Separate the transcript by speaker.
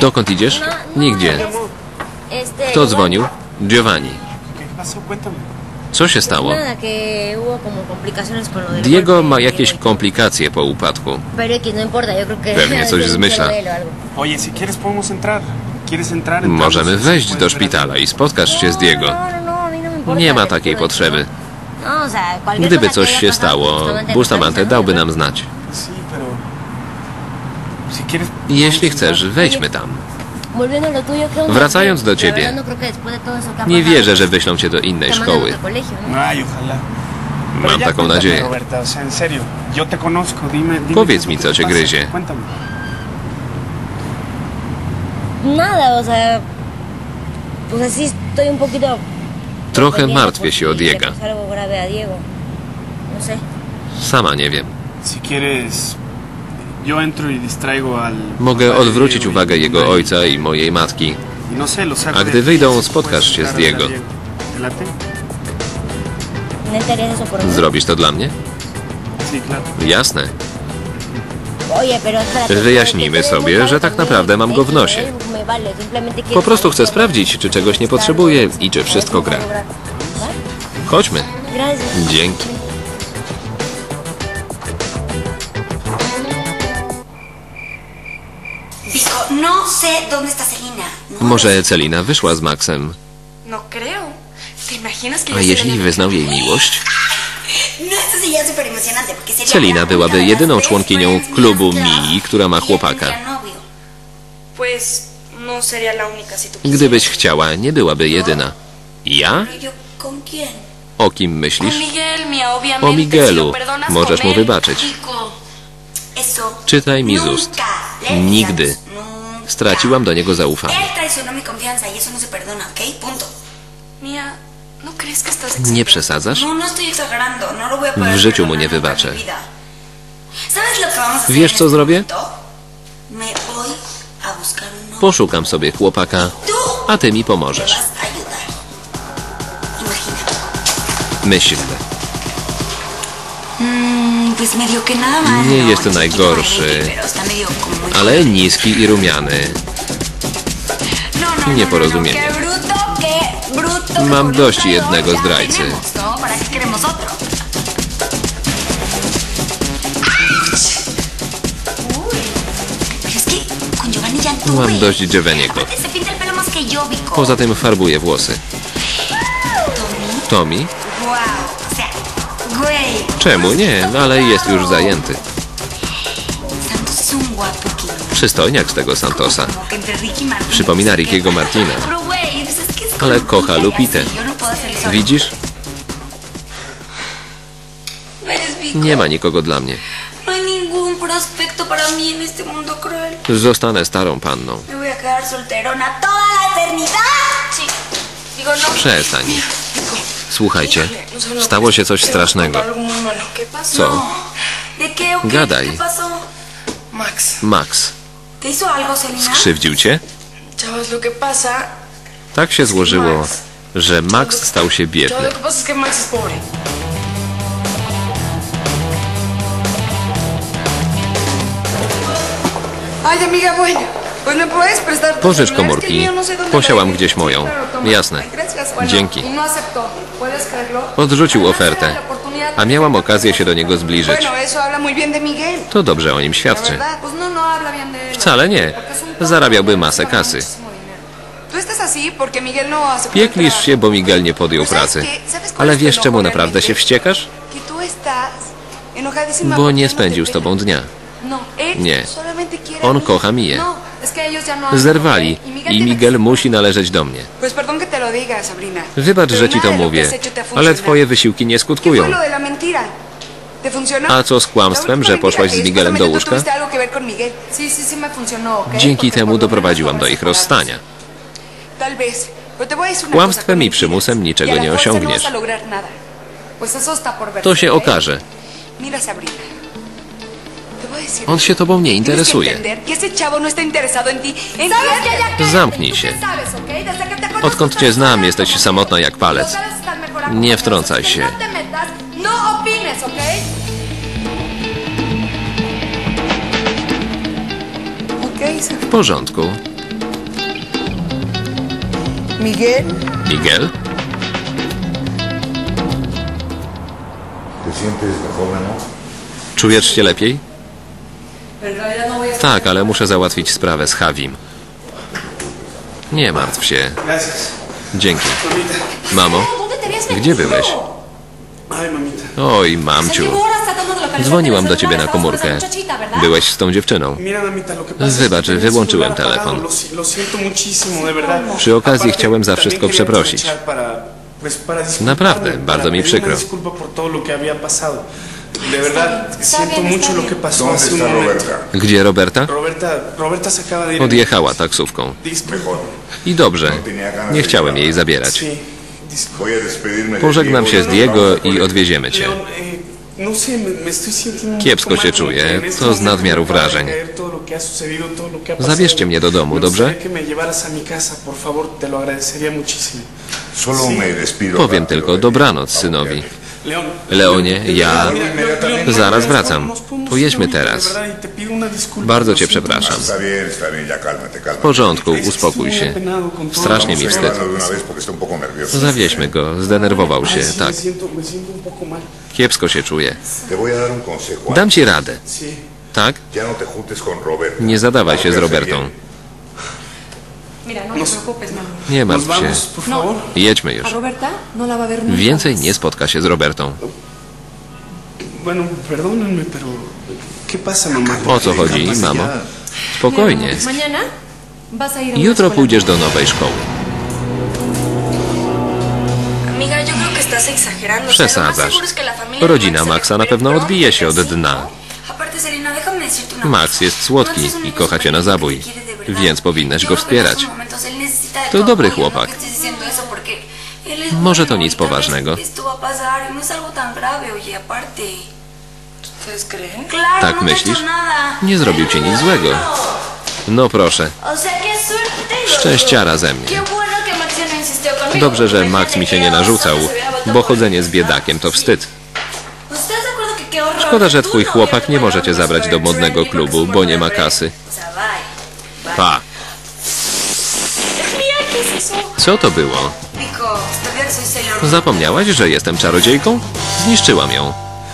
Speaker 1: Dokąd idziesz? Nigdzie. Kto dzwonił? Giovanni. Co się stało? Diego ma
Speaker 2: de
Speaker 1: jakieś komplikacje po upadku.
Speaker 2: No.
Speaker 1: Pewnie coś zmyśla. Możemy wejść do szpitala i spotkasz się z Diego.
Speaker 2: No, no.
Speaker 1: Nie ma takiej potrzeby. Gdyby coś się stało,
Speaker 2: Bustamante
Speaker 1: dałby nam znać. Jeśli chcesz, wejdźmy tam. Wracając do ciebie.
Speaker 2: no
Speaker 1: Nie wierzę, że wyślą cię do innej szkoły.
Speaker 2: ¿no?
Speaker 1: Mam taką nadzieję. Powiedz mi, co cię gryzie. Trochę martwię się
Speaker 2: si
Speaker 1: o Diego.
Speaker 2: No.
Speaker 1: Sama nie wiem. Mogę
Speaker 3: papá de
Speaker 1: odwrócić
Speaker 3: y-
Speaker 1: uwagę jego
Speaker 3: y-
Speaker 1: ojca i mojej matki.
Speaker 3: y no
Speaker 1: A gdy wyjdą, spotkasz się z Diego.
Speaker 3: ¿Te late?
Speaker 2: ¿Neta harías eso por mí?
Speaker 1: Zrobisz to dla mnie? Jasne. Wyjaśnijmy sobie, że tak naprawdę mam go w nosie. Po prostu chcę sprawdzić, czy czegoś nie potrzebuję i czy wszystko gra. Chodźmy. Dzięki.
Speaker 4: Sé dónde está Celina. No
Speaker 1: Może Celina wyszła z Maxem,
Speaker 5: No creo. ¿Te imaginas que
Speaker 1: a
Speaker 5: yo
Speaker 1: jeśli
Speaker 5: Selena-
Speaker 1: wyznał jej miłość?
Speaker 4: No, esto sería súper emocionante porque sería
Speaker 1: Celina byłaby jedyną członkinią klubu Mii, która ma
Speaker 4: y
Speaker 1: chłopaka.
Speaker 4: tendría novio.
Speaker 5: Pues no sería la única si tú quisieras.
Speaker 1: Gdybyś chciała, nie byłaby jedyna. Ja?
Speaker 4: Pero yo, ¿con quién?
Speaker 1: O kim myślisz?
Speaker 5: Miguel, Mia, obviamente.
Speaker 1: O Miguelu. Możesz mu wybaczyć.
Speaker 4: Eso
Speaker 1: Czytaj mi z
Speaker 4: nunca
Speaker 1: ust.
Speaker 4: le
Speaker 1: Nigdy. Straciłam do niego zaufanie.
Speaker 4: Y no
Speaker 5: ¿no
Speaker 1: Nie przesadzasz?
Speaker 4: No,
Speaker 1: W życiu mu nie wybaczę.
Speaker 4: mi vida. ¿Sabes lo que vamos a hacer
Speaker 1: Wiesz, co zrobię? Poszukam sobie chłopaka, a ty mi pomożesz. Myślę. Nie
Speaker 4: ¿no?
Speaker 1: jest to najgorszy, ale niski i rumiany.
Speaker 4: No, no,
Speaker 1: nieporozumienie. Mam dość jednego zdrajcy. Mam dość Giovanniego. Poza tym farbuję włosy.
Speaker 4: Tommy,
Speaker 1: Czemu nie? No ale jest już zajęty. Przystojniak z tego Santosa. Przypomina Rickiego Martina. Ale kocha Lupitę. Widzisz? Nie ma nikogo dla mnie. Zostanę starą panną.
Speaker 5: No.
Speaker 1: Przestań. Słuchajcie, stało się coś strasznego. Co? Gadaj.
Speaker 5: Max.
Speaker 1: Skrzywdził cię? Tak się złożyło, że Max stał się biedny.
Speaker 6: Ay, amiga, bueno.
Speaker 1: Pożycz komórki.
Speaker 6: no
Speaker 1: Posiałam gdzieś moją. Jasne. Dzięki.
Speaker 6: Y no.
Speaker 1: Odrzucił ofertę, a miałam okazję się do niego zbliżyć. To dobrze o nim świadczy.
Speaker 6: no.
Speaker 1: Wcale nie. Zarabiałby masę kasy. Pieklisz się, bo Miguel nie podjął pracy. Ale wiesz, czemu naprawdę się wściekasz? Bo nie spędził z tobą dnia. Nie. On kocha Miję. Zerwali i Miguel musi należeć do mnie. Wybacz, że ci to mówię, ale twoje wysiłki nie
Speaker 6: ¿Qué
Speaker 1: skutkują. A co z kłamstwem, że poszłaś z Miguelem do łóżka? Dzięki temu doprowadziłam do ich rozstania. Kłamstwem i przymusem niczego
Speaker 6: Y la
Speaker 1: nie osiągniesz.
Speaker 6: No verse,
Speaker 1: To się
Speaker 6: ¿ok?
Speaker 1: okaże. On się tobą nie interesuje.
Speaker 6: no.
Speaker 1: Zamknij się. Odkąd cię znam, jesteś samotna jak palec. Nie wtrącaj się.
Speaker 6: No opines, ¿ok? ¿Qué hizo?
Speaker 1: W porządku.
Speaker 6: Miguel,
Speaker 1: Miguel?
Speaker 7: ¿Te sientes mejor, no?
Speaker 1: Czujesz się lepiej? Tak, ale muszę załatwić sprawę z Javim. Nie martw się. Dzięki. Mamo, gdzie byłeś? Oj, mamciu. Dzwoniłam do ciebie na komórkę. Byłeś z tą dziewczyną. Wybacz, wyłączyłem telefon. Przy okazji chciałem za wszystko przeprosić. Naprawdę, bardzo mi przykro.
Speaker 3: De verdad,
Speaker 4: está
Speaker 3: siento
Speaker 4: bien,
Speaker 3: mucho lo que pasó
Speaker 7: ¿Dónde
Speaker 3: hace un momento.
Speaker 1: Gdzie Roberta?
Speaker 3: Roberta, Roberta se acaba de ir.
Speaker 1: Odjechała taksówką. I dobrze. Nie chciałem jej zabierać. Pożegnam się
Speaker 7: y
Speaker 1: z Diego i odwieziemy cię.
Speaker 3: Eh, no
Speaker 1: Kiepsko się czuję.
Speaker 3: este
Speaker 1: To z nadmiaru wrażeń. Zabierzcie mnie do domu,
Speaker 3: Me
Speaker 1: dobrze? Powiem tylko dobranoc synowi.
Speaker 3: Leon,
Speaker 1: Leonie, ja zaraz wracam. Pojedźmy teraz. Bardzo cię przepraszam. W porządku, uspokój się. Strasznie mi wstyd. Zawieźmy go, zdenerwował się, tak. Kiepsko się
Speaker 7: consejo.
Speaker 1: Dam ci radę, tak?
Speaker 7: No.
Speaker 1: Nie zadawaj się z Robertą.
Speaker 4: Mira, no te preocupes, mami.
Speaker 1: Nie martw się. Jedźmy już.
Speaker 4: No.
Speaker 1: Więcej nie spotka się z Robertą. O co chodzi, mamo? Spokojnie. Jutro pójdziesz do nowej szkoły. Przesadzasz. Rodzina Maxa na pewno odbije się od dna. Max jest słodki i kocha cię na zabój, więc powinnaś go wspierać. To dobry chłopak. Może to nic poważnego. Tak myślisz? Nie zrobił ci nic złego. No proszę, szczęściara ze mnie. Dobrze, że Max mi się nie narzucał, bo chodzenie z biedakiem to wstyd. Szkoda, że twój chłopak nie może cię zabrać do modnego klubu, bo nie ma kasy. Pa! Co to było? Zapomniałaś, że jestem czarodziejką? Zniszczyłam ją.